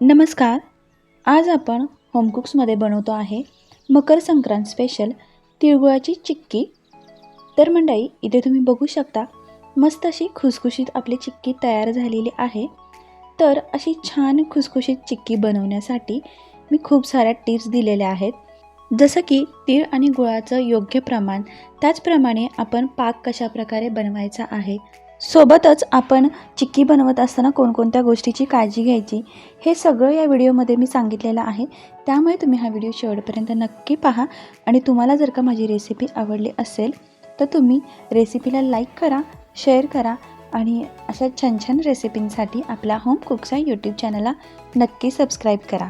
नमस्कार. आज आपण होमकुक्समध्ये बनवतो आहे मकर संक्रांत स्पेशल तिळगुळाची चिक्की. तर मंडळी इथे तुम्ही बघू शकता मस्त अशी खुसखुशीत आपली चिक्की तयार झालेली आहे. तर अशी छान खुसखुशीत चिक्की बनवण्यासाठी मी खूप साऱ्या टिप्स दिलेल्या आहेत. जसं की तीळ आणि गुळाचं योग्य प्रमाण त्याचप्रमाणे आपण पाक कशाप्रकारे बनवायचा आहे सोबतच आपण चिक्की बनवत असताना कोणकोणत्या गोष्टीची काळजी घ्यायची हे सगळं या व्हिडिओमध्ये मी सांगितलेलं आहे. त्यामुळे तुम्ही हा व्हिडिओ शेवटपर्यंत नक्की पहा आणि तुम्हाला जर का माझी रेसिपी आवडली असेल तर तुम्ही रेसिपीला लाईक करा शेअर करा आणि अशा छान छान रेसिपींसाठी आपल्या होम कुकचा यूट्यूब चॅनलला नक्की सबस्क्राईब करा.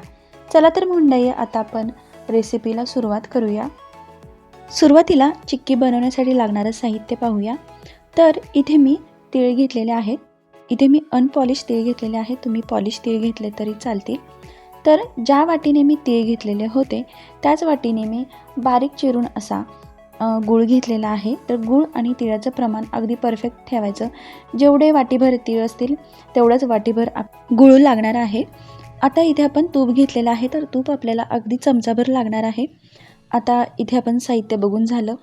चला तर मुंडई आता आपण रेसिपीला सुरुवात करूया. सुरुवातीला चिक्की बनवण्यासाठी लागणारं साहित्य पाहूया. तर इथे मी तीळ घेतलेले आहेत. इथे मी अनपॉलिश तीळ घेतलेले आहेत तुम्ही पॉलिश तीळ घेतले तरी चालतील. तर ज्या वाटीने मी तीळ घेतलेले होते त्याच वाटीने मी बारीक चिरून असा गूळ घेतलेला आहे. तर गूळ आणि तिळाचं प्रमाण अगदी परफेक्ट ठेवायचं. जेवढे वाटीभर तीळ असतील तेवढंच वाटीभर आप गूळ लागणार आहे. आता इथे आपण तूप घेतलेलं आहे. तर तूप आपल्याला अगदी चमचाभर लागणार आहे. आता इथे आपण साहित्य बघून झालं.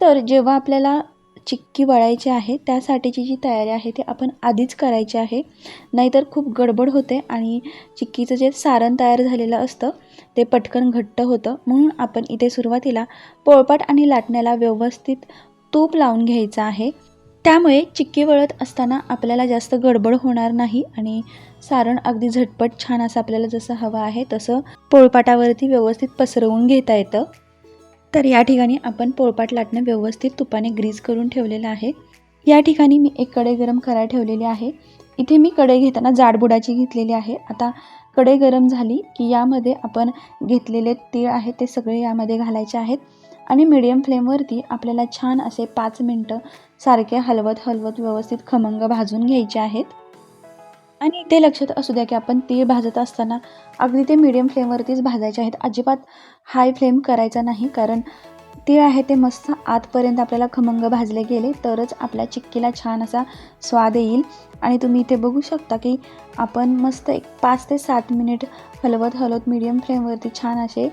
तर जेव्हा आपल्याला चिक्की वळायची आहे त्यासाठीची जी तयारी आहे ती आपण आधीच करायची आहे. नाहीतर खूप गडबड होते आणि चिक्कीचं जे सारण तयार झालेलं असतं ते पटकन घट्ट होतं. म्हणून आपण इथे सुरुवातीला पोळपाट आणि लाटण्याला व्यवस्थित तूप लावून घ्यायचं आहे. त्यामुळे चिक्की वळत असताना आपल्याला जास्त गडबड होणार नाही आणि सारण अगदी झटपट छान असं आपल्याला जसं हवं आहे तसं पोळपाटावरती व्यवस्थित पसरवून घेता येतं. तर या ठिकाणी आपण पोळपाट लाटणं व्यवस्थित तुपाने ग्रीज करून ठेवलेलं आहे. या ठिकाणी मी एक कढई गरम करायला ठेवलेली आहे. इथे मी कढई घेताना जाडबुडाची घेतलेली आहे. आता कढई गरम झाली की यामध्ये आपण घेतलेले तीळ आहे ते सगळे यामध्ये घालायचे आहेत. आणि मिडियम फ्लेमवरती आपल्याला छान असे पाच मिनटं सारखे हलवत हलवत व्यवस्थित खमंग भाजून घ्यायचे आहेत. आणि ते लक्षात असू द्या की आपण तीळ भाजत असताना अगदी ते मिडियम फ्लेमवरतीच भाजायचे आहेत. अजिबात हाय फ्लेम करायचा नाही कारण तीळ आहे ते मस्त आतपर्यंत आपल्याला खमंग भाजले गेले तरच आपल्या चिक्कीला छान असा स्वाद येईल. आणि तुम्ही इथे बघू शकता की आपण मस्त एक पाच ते सात मिनिट हलवत हलवत मीडियम फ्लेमवरती छान असे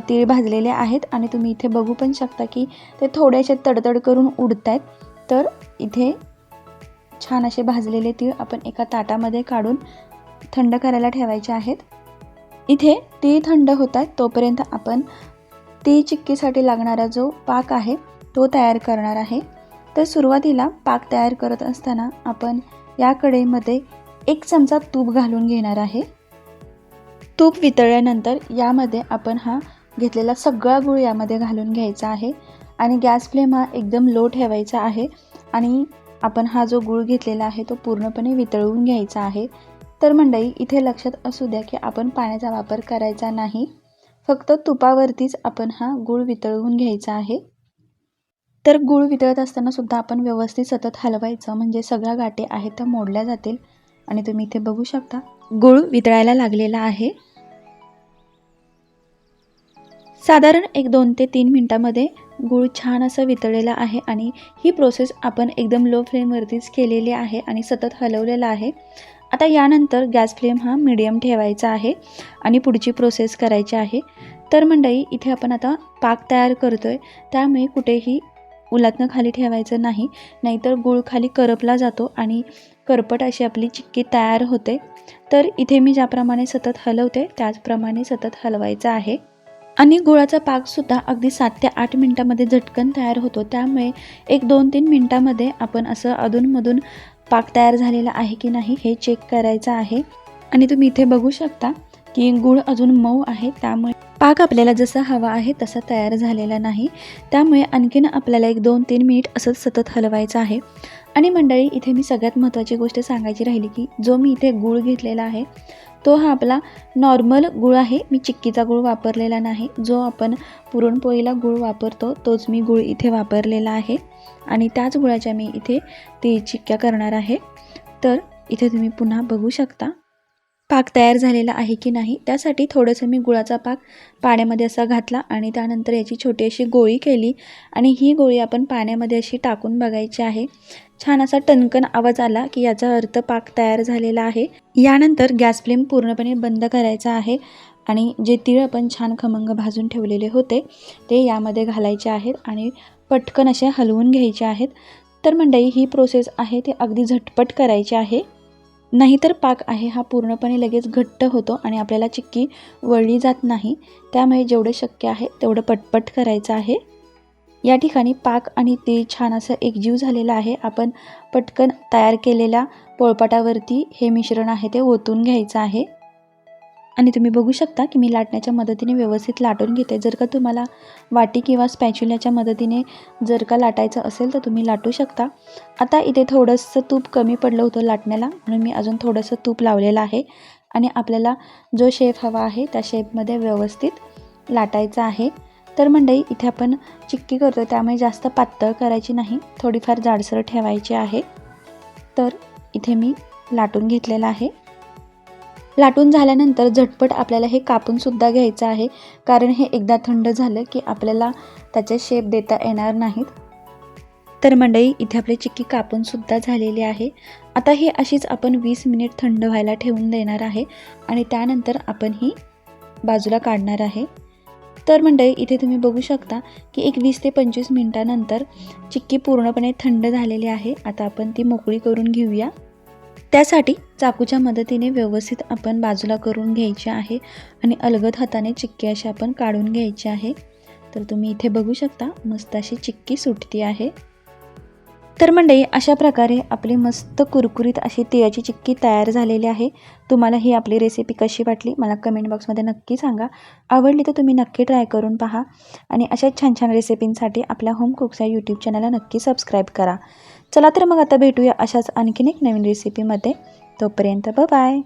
तीळ भाजलेले आहेत. आणि तुम्ही इथे बघू पण शकता की ते थोडेसे तडतड करून उडत आहेत तर इथे छान असे भाजलेले तीळ आपण एका ताटामध्ये काढून थंड करायला ठेवायचे आहेत. इथे तीळ थंड होत आहेत तोपर्यंत आपण ती चिक्कीसाठी लागणारा जो पाक आहे तो तयार करणार आहे. तर सुरुवातीला पाक तयार करत असताना आपण या कढईमध्ये एक चमचा तूप घालून घेणार आहे. तूप वितळल्यानंतर यामध्ये आपण हा घेतलेला सगळा गूळ यामध्ये घालून घ्यायचा आहे. आणि गॅस फ्लेम हा एकदम लो ठेवायचा आहे. आणि आपण हा जो गूळ घेतलेला आहे तो पूर्णपणे वितळवून घ्यायचा आहे. तर मंडई इथे लक्षात असू द्या की आपण पाण्याचा वापर करायचा नाही. फक्त तुपावरतीच आपण हा गूळ वितळवून घ्यायचा आहे. तर गूळ वितळत असताना सुद्धा आपण व्यवस्थित सतत हलवायचं म्हणजे सगळ्या गाठी आहेत त्या मोडल्या जातील. आणि तुम्ही इथे बघू शकता गूळ वितळायला लागलेला आहे. साधारण एक दोन ते तीन मिनटामध्ये गूळ छान असं वितळलेला आहे आणि ही प्रोसेस आपण एकदम लो फ्लेमवरतीच केलेली आहे आणि सतत हलवलेला आहे. आता यानंतर गॅस फ्लेम हा मिडियम ठेवायचा आहे आणि पुढची प्रोसेस करायची आहे. तर मंडई इथे आपण आता पाक तयार करतो आहे त्यामुळे कुठेही उलातनं खाली ठेवायचं नाही. नाहीतर गूळ खाली करपला जातो आणि करपट अशी आपली चिक्की तयार होते. तर इथे मी ज्याप्रमाणे सतत हलवते त्याचप्रमाणे सतत हलवायचं आहे. आणि गुळाचा पाकसुद्धा अगदी सात ते आठ मिनटामध्ये झटकन तयार होतो. त्यामुळे एक दोन तीन मिनटामध्ये आपण असं अधूनमधून पाक तयार झालेला आहे की नाही हे चेक करायचं आहे. आणि तुम्ही इथे बघू शकता की गूळ अजून मऊ आहे त्यामुळे पाक आपल्याला जसा हवा आहे तसा तयार झालेला नाही. त्यामुळे आणखीन आपल्याला एक दोन तीन मिनिट असंच सतत हलवायचं आहे. आणि मंडळी इथे मी सगळ्यात महत्त्वाची गोष्ट सांगायची राहिली की जो मी इथे गूळ घेतलेला आहे तो हा आपला नॉर्मल गुळ आहे. मी चिक्कीचा गुळ वापरलेला नाही. जो आपण पुरणपोळीला गुळ वापरतो तोच मी गुळ इथे वापरलेला आहे. आणि त्याच गुळाच्या मी इथे ती चिक्क्या करणार आहे. तर इथे तुम्ही पुन्हा बघू शकता. पाक तयार झालेला आहे की नाही त्यासाठी थोडंसं मी गुळाचा पाक पाण्यामध्ये असा घातला आणि त्यानंतर याची छोटी अशी गोळी केली आणि ही गोळी आपण पाण्यामध्ये अशी टाकून बघायची आहे. छान असा टणकन आवाज आला की याचा अर्थ पाक तयार झालेला आहे. यानंतर गॅस फ्लेम पूर्णपणे बंद करायचा आहे आणि जे तीळ आपण छान खमंग भाजून ठेवलेले होते ते यामध्ये घालायचे आहेत आणि पटकन असे हलवून घ्यायचे आहेत. तर मंडई ही प्रोसेस आहे ती अगदी झटपट करायची आहे. नाहीतर पाक आहे हा पूर्णपणे लगेच घट्ट होतो आणि आपल्याला चिक्की वळली जात नाही. त्यामुळे जेवढं शक्य आहे तेवढं पटपट करायचं आहे. या ठिकाणी पाक आणि ते छान असं एकजीव झालेलं आहे. आपण पटकन तयार केलेल्या पोळपाटावरती हे मिश्रण आहे ते ओतून घ्यायचं आहे. आणि तुम्ही बघू शकता की मी लाटण्याच्या मदतीने व्यवस्थित लाटून घेते. जर का तुम्हाला वाटी किंवा स्पॅच्युल्याच्या मदतीने जर का लाटायचं असेल तर तुम्ही लाटू शकता. आता इथे थोडंसं तूप कमी पडलं होतं लाटण्याला म्हणून मी अजून थोडंसं तूप लावलेलं आहे. आणि आपल्याला जो शेप हवा आहे त्या शेपमध्ये व्यवस्थित लाटायचा आहे. तर मंडई इथे आपण चिक्की करतो त्यामुळे जास्त पातळ करायची नाही. थोडीफार जाडसर ठेवायची आहे. तर इथे मी लाटून घेतलेलं आहे. लाटून झाल्यानंतर झटपट आपल्याला हे कापूनसुद्धा घ्यायचं आहे. कारण हे एकदा थंड झालं की आपल्याला त्याचे शेप देता येणार नाहीत. तर मंडई इथे आपली चिक्की कापूनसुद्धा झालेली आहे. आता ही अशीच आपण वीस मिनिट थंड व्हायला ठेवून देणार आहे आणि त्यानंतर आपण ही बाजूला काढणार आहे. तर मंडळी इथे तुम्ही बघू शकता की एक वीस ते पंचवीस मिनटानंतर चिक्की पूर्णपणे थंड झालेली आहे. आता आपण ती मोकळी करून घेऊया. त्यासाठी चाकूच्या मदतीने व्यवस्थित आपण बाजूला करून घ्यायचे आहे आणि अलगद हाताने चिक्की अशी आपण काढून घ्यायची आहे. तर तुम्ही इथे बघू शकता मस्त अशी चिक्की सुटती आहे. तर मंडळी अशा प्रकारे आपली मस्त कुरकुरीत अशी तिळाची चिक्की तयार झालेली आहे. तुम्हाला ही आपली रेसिपी कशी वाटली मला कमेंट बॉक्समध्ये नक्की सांगा. आवडली तर तुम्ही नक्की ट्राय करून पहा. आणि अशा छान छान रेसिपींसाठी आपल्या होम कुक्स या यूट्यूब चॅनलला नक्की सबस्क्राईब करा. चला तर मग आता भेटूया अशाच आणखीन एक नवीन रेसिपीमध्ये तोपर्यंत बाय